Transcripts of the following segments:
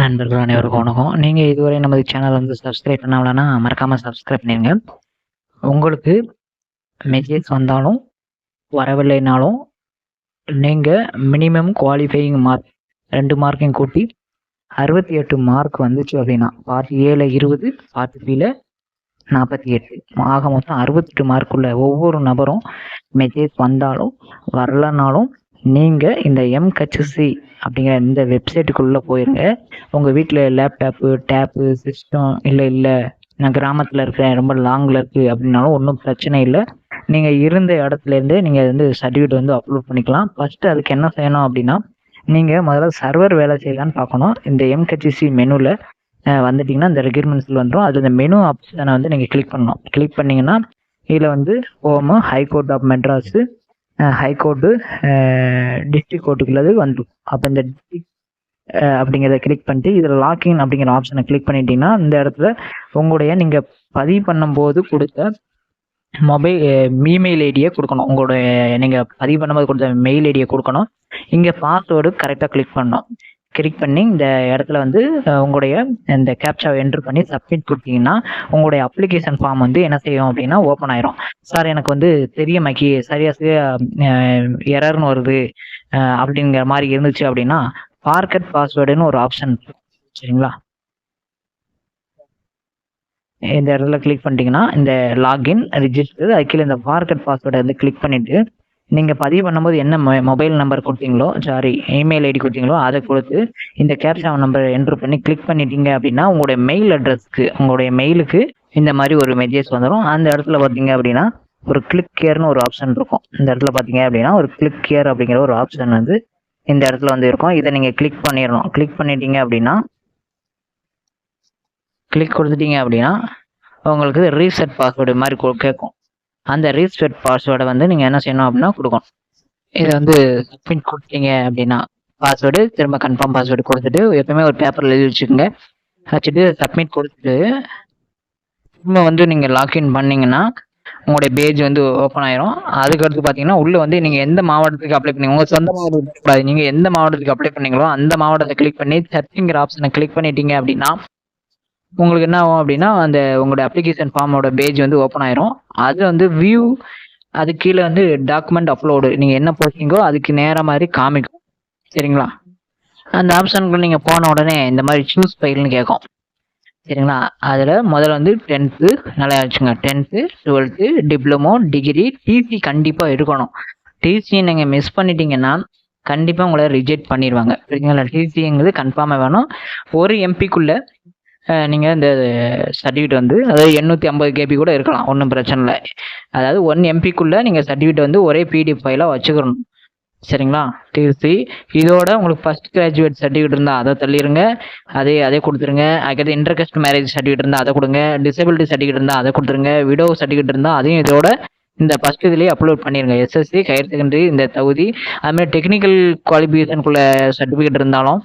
நண்பர்கள் அனைவருக்கும் வணக்கம். நீங்கள் இதுவரை நமது சேனல் வந்து சப்ஸ்கிரைப் பண்ணாமலன்னா மறக்காமல் சப்ஸ்கிரைப் பண்ணிடுங்க உங்களுக்கு மெசேஜ் வந்தாலும் வரவில்லைனாலும் நீங்கள் மினிமம் குவாலிஃபையிங் மார்க் ரெண்டு மார்க்கையும் கூட்டி அறுபத்தி எட்டு மார்க் வந்துச்சு அப்படின்னா பார்ட் ஏழில் இருபது பார்ட் பியில் நாற்பத்தி எட்டு. ஆக மொத்தம் அறுபத்தெட்டு மார்க்குள்ள ஒவ்வொரு நபரும் மெசேஜ் வந்தாலும் வரலனாலும் நீங்கள் இந்த எம்ஹெச்சி அப்படிங்கிற இந்த வெப்சைட்டுக்குள்ளே போயிருங்க. உங்கள் வீட்டில் லேப்டாப்பு டேப்பு சிஸ்டம் இல்லை இல்லை. நான் கிராமத்தில் இருக்கிறேன் ரொம்ப லாங்கில் இருக்குது அப்படின்னாலும் ஒன்றும் பிரச்சனை இல்லை. நீங்கள் இருந்த இடத்துலேருந்தே நீங்கள் வந்து சர்டிஃபிகேட் வந்து அப்லோட் பண்ணிக்கலாம். ஃபஸ்ட்டு அதுக்கு என்ன செய்யணும் அப்படின்னா நீங்கள் முதல்ல சர்வர் வேலை செய்யலான்னு பார்க்கணும். இந்த எம்ஹெச்சி மெனுவில் வந்துட்டிங்கன்னா இந்த ரெக்யூர்மெண்ட்ஸில் வந்துடும் அதில் இந்த மெனு ஆப்ஷனை வந்து நீங்கள் கிளிக் பண்ணணும். கிளிக் பண்ணிங்கன்னா இதில் வந்து home high court of Madras high court district கோர்ட்டுக்குள்ளது வந்துடும் அப்போ இந்த டிஸ்ட்ரிக் அப்படிங்கிறத கிளிக் பண்ணிட்டு இதில் லாக்இன் அப்படிங்கிற ஆப்ஷனை கிளிக் பண்ணிட்டீங்கன்னா இந்த இடத்துல உங்களுடைய நீங்கள் பதிவு பண்ணும்போது கொடுத்த மொபைல் இமெயில் ஐடியை கொடுக்கணும். உங்களுடைய நீங்கள் பதிவு பண்ணும்போது கொடுத்த மெயில் ஐடியை கொடுக்கணும். இங்கே பாஸ்வேர்டு கரெக்டாக கிளிக் பண்ணணும். கிளிக் பண்ணி இந்த இடத்துல வந்து உங்களுடைய இந்த கேப்சாவை என்ட்ரு பண்ணி சப்மிட் கொடுத்தீங்கன்னா உங்களுடைய அப்ளிகேஷன் ஃபார்ம் வந்து என்ன செய்யும் அப்படின்னா ஓப்பன் ஆயிரும். சார் எனக்கு வந்து தெரிய மக்கி சரியா சரியா எரர்னு வருது அப்படிங்கிற மாதிரி இருந்துச்சு அப்படின்னா ஃபார்கட் பாஸ்வேர்டுன்னு ஒரு ஆப்ஷன் சரிங்களா? இந்த இடத்துல கிளிக் பண்ணிட்டீங்கன்னா இந்த லாகின் ரிஜிஸ்டர் அதுக்கீழே இந்த ஃபார்கட் பாஸ்வேர்டை வந்து கிளிக் பண்ணிட்டு நீங்கள் பதிவு பண்ணும்போது என்ன மொபைல் நம்பர் கொடுத்தீங்களோ சாரி இமெயில் ஐடி கொடுத்தீங்களோ அதை கொடுத்து இந்த கேப்ஷன் நம்பர் என்ட்ரு பண்ணி கிளிக் பண்ணிட்டீங்க அப்படின்னா உங்களுடைய மெயில் அட்ரஸ்க்கு உங்களுடைய மெயிலுக்கு இந்த மாதிரி ஒரு மெசேஜ் வந்துடும் அந்த இடத்துல பார்த்தீங்க அப்படின்னா ஒரு கிளிக் கேர்னு ஒரு ஆப்ஷன் இருக்கும். இந்த இடத்துல பார்த்தீங்க அப்படின்னா ஒரு கிளிக் கேர் அப்படிங்கிற ஒரு ஆப்ஷன் வந்து இந்த இடத்துல வந்து இருக்கும். இதை நீங்கள் கிளிக் பண்ணிடணும் கிளிக் பண்ணிட்டீங்க அப்படின்னா கிளிக் கொடுத்துட்டீங்க அப்படின்னா உங்களுக்கு ரீசெட் பாஸ்வேர்டு மாதிரி கேட்கும். அந்த ரீசெட் பாஸ்வேர்டை வந்து நீங்கள் என்ன செய்யணும் அப்படின்னா கொடுக்கணும். இதை வந்து சப்மிட் கொடுத்தீங்க அப்படின்னா பாஸ்வேர்டு திரும்ப கன்ஃபார்ம் பாஸ்வேர்டு கொடுத்துட்டு எப்பவுமே ஒரு பேப்பரில் எழுதி வச்சுக்கோங்க. வச்சுட்டு சப்மிட் கொடுத்துட்டு திரும்ப வந்து நீங்கள் லாக்இன் பண்ணிங்கன்னா உங்களுடைய பேஜ் வந்து ஓப்பன் ஆயிரும். அதுக்கடுத்து பார்த்தீங்கன்னா உள்ளே வந்து நீங்கள் எந்த மாவட்டத்துக்கு அப்ளை பண்ணி உங்கள் சொந்த மாவட்டத்துக்கு கூடாது நீங்கள் எந்த மாவட்டத்துக்கு அப்ளை பண்ணீங்களோ அந்த மாவட்டத்தை கிளிக் பண்ணி சர்ச்சிங்கிற ஆப்ஷனை கிளிக் பண்ணிட்டீங்க அப்படின்னா உங்களுக்கு என்ன ஆகும் அப்படின்னா அந்த உங்களோட அப்ளிகேஷன் ஃபார்மோட பேஜ் வந்து ஓப்பன் ஆயிரும். அது வந்து வியூ அது கீழே வந்து டாக்குமெண்ட் அப்லோடு நீங்கள் என்ன போஸ்டிங்கோ அதுக்கு நேராக மாதிரி காமிக்கும். சரிங்களா? அந்த ஆப்ஷனுக்கு நீங்கள் போன உடனே இந்த மாதிரி சூஸ் ஃபைல்னு கேட்கும் சரிங்களா? அதில் முதல்ல வந்து டென்த்து நல்லா வச்சுங்க tenth twelfth diploma degree TC கண்டிப்பாக இருக்கணும் டிசி நீங்கள் மிஸ் பண்ணிட்டீங்கன்னா கண்டிப்பாக உங்களை ரிஜெக்ட் பண்ணிடுவாங்க சரிங்களா டிசிங்கிறது கன்ஃபார்மாக வேணும். ஒரு எம்பிக்குள்ளே நீங்கள் இந்த சர்டிஃபிகேட் வந்து அதாவது எண்ணூற்றி ஐம்பது கேபி கூட இருக்கலாம் ஒன்றும் பிரச்சனை இல்லை. அதாவது ஒன் எம்பிக்குள்ளே நீங்கள் சர்டிஃபிகேட் வந்து ஒரே பிடிஎஃப் ஃபைலாக வச்சுக்கணும். சரிங்களா? டிசி இதோட உங்களுக்கு ஃபஸ்ட் கிராஜுவேட் சர்டிஃபிகேட் இருந்தால் அதை தள்ளிடுங்க அதே அதே கொடுத்துருங்க. அதுக்கடுத்து இன்டர்கஸ்ட் மேரேஜ் சர்டிஃபிகேட் இருந்தால் அதை கொடுங்க. டிசபிலிட்டி சர்டிஃபிகேட் இருந்தால் அதை கொடுத்துருங்க. விடோ சர்டிஃபிகேட் இருந்தால் அதையும் இதோட இந்த ஃபஸ்ட் இதுலேயே அப்லோட் பண்ணிடுங்க எஸ்எஸ்சி ஹையர் செகண்டரி இந்த தகுதி. அதுமாதிரி டெக்னிக்கல் குவாலிஃபிகேஷனுக்குள்ள சர்டிஃபிகேட் இருந்தாலும்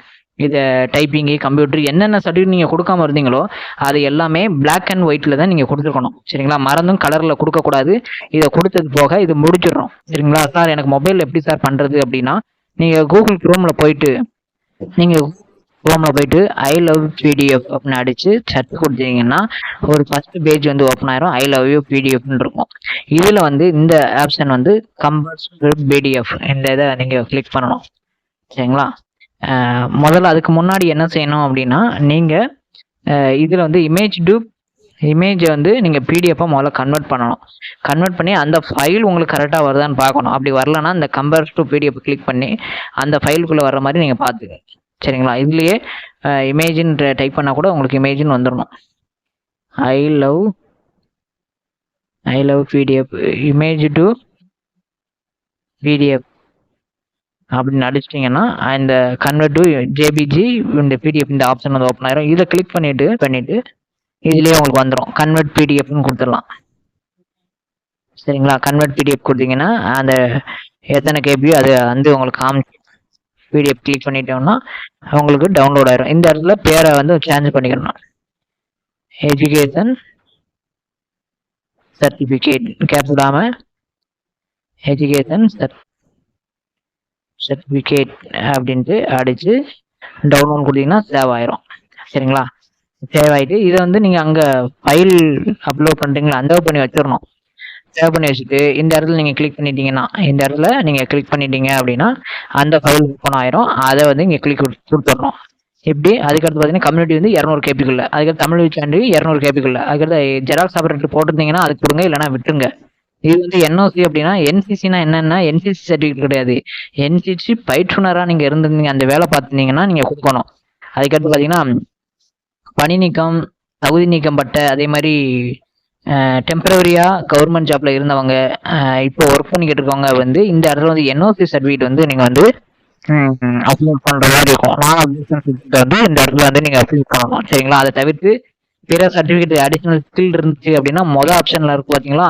இதை டைப்பிங்கு கம்ப்யூட்டர் என்னென்ன சர்டிஃபிகேட் நீங்கள் கொடுக்காம இருந்தீங்களோ அது எல்லாமே பிளாக் அண்ட் ஒயிட்டில் தான் நீங்கள் கொடுத்துருக்கணும். சரிங்களா? மறந்தும் கலரில் கொடுக்கக்கூடாது. இதை கொடுத்தது போக இது முடிச்சிடுறோம் சரிங்களா? சார் எனக்கு மொபைல் எப்படி சார் பண்ணுறது அப்படின்னா நீங்கள் கூகுள் க்ரோமில் போயிட்டு நீங்கள் க்ரோமில் போயிட்டு ஐ லவ் பிடிஎஃப் அப்படின்னு அடித்து சர்ச் கொடுத்தீங்கன்னா ஒரு ஃபஸ்ட்டு பேஜ் வந்து ஓப்பன் ஆயிரும். ஐ லவ் யூ பிடிஎஃப்னு இருக்கும். இதில் வந்து இந்த ஆப்ஷன் வந்து கம்பல்ஸ் பிடிஎஃப் இந்த இதை நீங்கள் கிளிக் பண்ணணும். சரிங்களா? முதல்ல அதுக்கு முன்னாடி என்ன செய்யணும் அப்படின்னா நீங்கள் இதில் வந்து இமேஜ் டு இமேஜை வந்து நீங்கள் பிடிஎஃபாக முதல்ல கன்வெர்ட் பண்ணணும். கன்வெர்ட் பண்ணி அந்த ஃபைல் உங்களுக்கு கரெக்டாக வருதான்னு பார்க்கணும். அப்படி வரலன்னா இந்த கம்பேர் டு பிடிஎஃப் கிளிக் பண்ணி அந்த ஃபைலுக்குள்ளே வர மாதிரி நீங்கள் பார்த்துங்க சரிங்களா? இதுலேயே இமேஜின் டைப் பண்ணால் கூட உங்களுக்கு இமேஜின் வந்துடணும் I love I love PDF image to PDF அப்படின்னு அடிச்சிட்டிங்கன்னா இந்த கன்வெர்ட் டு ஜேபிஜி இந்த பிடிஎஃப் இந்த ஆப்ஷன் வந்து ஓப்பன் ஆயிரும். இதை கிளிக் பண்ணிட்டு பண்ணிட்டு இதுலேயே உங்களுக்கு வந்துடும் கன்வெர்ட் பிடிஎஃப்னு கொடுத்துடலாம். சரிங்களா? கன்வெர்ட் பிடிஎஃப் கொடுத்தீங்கன்னா அந்த எத்தனை கேபியோ அது வந்து உங்களுக்கு காமிச்சு பிடிஎஃப் கிளிக் பண்ணிட்டோம்னா உங்களுக்கு டவுன்லோட் ஆயிரும். இந்த இடத்துல பேரை வந்து சேஞ்ச் பண்ணிக்கணும். Education certificate caps education certificate certificate அப்படின்ட்டு அடித்து டவுன்லோட் கொடுத்தீங்கன்னா சேவ் ஆயிரும். சரிங்களா? சேவ் ஆயிட்டு இதை வந்து நீங்கள் அங்கே ஃபைல் அப்லோட் பண்ணுறீங்களா அந்த பண்ணி வச்சிடணும் சேவ் பண்ணி வச்சுட்டு இந்த இடத்துல நீங்கள் கிளிக் பண்ணிட்டீங்கன்னா இந்த இடத்துல நீங்கள் கிளிக் பண்ணிட்டீங்க அப்படின்னா அந்த ஃபைல் ஓப்பன் ஆயிரும். அதை வந்து இங்கே கிளிக் கொடுத்துடணும். இப்படி அதுக்கடுத்து பார்த்தீங்கன்னா கம்யூனிட்டி வந்து இரநூறு கேபிக்குள்ள அதுக்கடுத்து தமிழ் சேனல் இரநூறு கேபிக்குள்ள அதுக்கடுத்து ஜெராக்ஸ் ஆபரேட்டர் போட்டிருந்தீங்கன்னா அதுக்கு கொடுங்க இல்லைன்னா விட்டுருங்க. இது வந்து என்ஓசி அப்படின்னா என்சிசினா என்னன்னா என்சிசி சர்டிஃபிகேட் கிடையாது. என்சிசி பயிற்றுனரா நீங்க இருந்திருந்தீங்க அந்த வேலை பார்த்துருந்தீங்கன்னா நீங்க கொடுக்கணும். அதுக்கடுத்து பாத்தீங்கன்னா பணி நீக்கம் தகுதி நீக்கம் பட்ட அதே மாதிரி டெம்பரவரியா கவர்மெண்ட் ஜாப்ல இருந்தவங்க இப்போ ஒர்க் பண்ணிக்கிட்டு இருக்கவங்க வந்து இந்த இடத்துல வந்து என்ஓசி சர்டிஃபிகேட் வந்து நீங்க வந்து அப்லோட் பண்ற மாதிரி இருக்கும். நான் அப்ளிகேஷன் வந்து இந்த இடத்துல வந்து நீங்க அப்ளை பண்ணணும். சரிங்களா? அதை தவிர்த்து பிற சர்டிஃபிகேட் அடிஷனல் ஸ்கில் இருந்துச்சு அப்படின்னா மொதல் ஆப்ஷன்ல இருக்கு பாத்தீங்களா?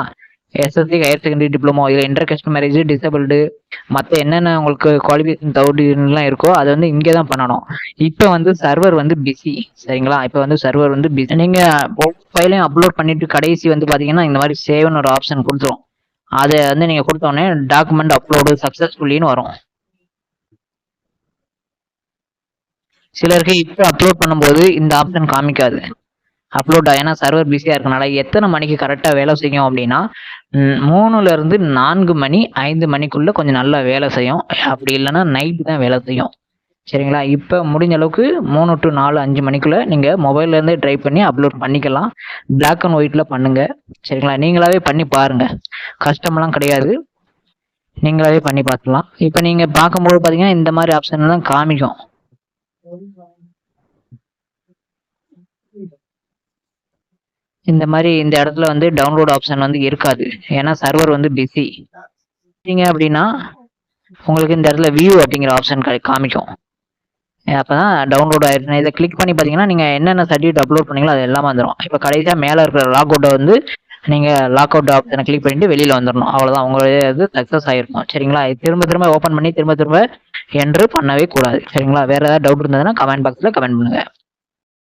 எஸ்எஸ்சி ஹையர் செகண்டரி டிப்ளமோ இல்லை இன்டர் கஸ்ட் மேரேஜ் டிசபிள்டு மற்ற என்னென்ன உங்களுக்கு குவாலிஃபிகேஷன் தகுதிலாம் இருக்கோ அதை வந்து இங்கே தான் பண்ணணும். இப்போ வந்து சர்வர் வந்து பிஸி சரிங்களா? இப்போ வந்து சர்வர் வந்து பிஸி நீங்கள் ஃபைலையும் அப்லோட் பண்ணிட்டு கடைசி வந்து பார்த்தீங்கன்னா இந்த மாதிரி சேவ்னு ஒரு ஆப்ஷன் கொடுத்துரும். அதை வந்து நீங்கள் கொடுத்தோடனே டாக்குமெண்ட் அப்லோடு சக்ஸஸ்ஃபுல்லின்னு வரும். சிலருக்கு இப்போ அப்லோட் பண்ணும்போது இந்த ஆப்ஷன் காமிக்காது. அப்லோட் ஏன்னா சர்வர் பிஸியாக இருக்கனால எத்தனை மணிக்கு கரெக்டாக வேலை செய்யும் அப்படின்னா மூணுலேருந்து நான்கு மணி ஐந்து மணிக்குள்ளே கொஞ்சம் நல்லா வேலை செய்யும். அப்படி இல்லைன்னா நைட்டு தான் வேலை செய்யும். சரிங்களா? இப்போ முடிஞ்ச அளவுக்கு மூணு டு நாலு அஞ்சு மணிக்குள்ளே நீங்கள் மொபைல்லேருந்தே ட்ரை பண்ணி அப்லோட் பண்ணிக்கலாம். பிளாக் அண்ட் ஒயிட்டில் பண்ணுங்கள் சரிங்களா? நீங்களாவே பண்ணி பாருங்க. கஷ்டமெல்லாம் கிடையாது. நீங்களாவே பண்ணி பார்த்துக்கலாம். இப்போ நீங்கள் பார்க்கும்போது பார்த்தீங்கன்னா இந்த மாதிரி ஆப்ஷன் தான் காமிக்கும். இந்த மாதிரி இந்த இடத்துல வந்து டவுன்லோட் ஆப்ஷன் வந்து இருக்காது. ஏன்னா சர்வர் வந்து பிஸி நீங்க அப்படின்னா உங்களுக்கு இந்த இடத்துல வியூ அப்படிங்கிற ஆப்ஷன் காமிக்கும். அப்பதான் டவுன்லோட் ஆயிருக்கு இதை கிளிக் பண்ணி பார்த்தீங்கன்னா நீங்க என்னென்ன சர்டிஃபிகேட் அப்லோட் பண்ணீங்களோ அது எல்லாமே வந்துடும் இப்போ கடைசியா மேலே இருக்கிற லாக் அவுட்டை வந்து நீங்க லாக் அவுட் ஆப்ஷனை கிளிக் பண்ணிட்டு வெளியில வந்துடணும் அவ்வளவுதான். உங்களுடைய இது சக்ஸஸ் ஆயிருக்கும். சரிங்களா? திரும்ப திரும்ப ஓப்பன் பண்ணி திரும்ப திரும்ப என்று பண்ணவே கூடாது. சரிங்களா? வேற ஏதாவது டவுட் இருந்ததுன்னா கமெண்ட் பாக்ஸ்ல கமெண்ட் பண்ணுங்க.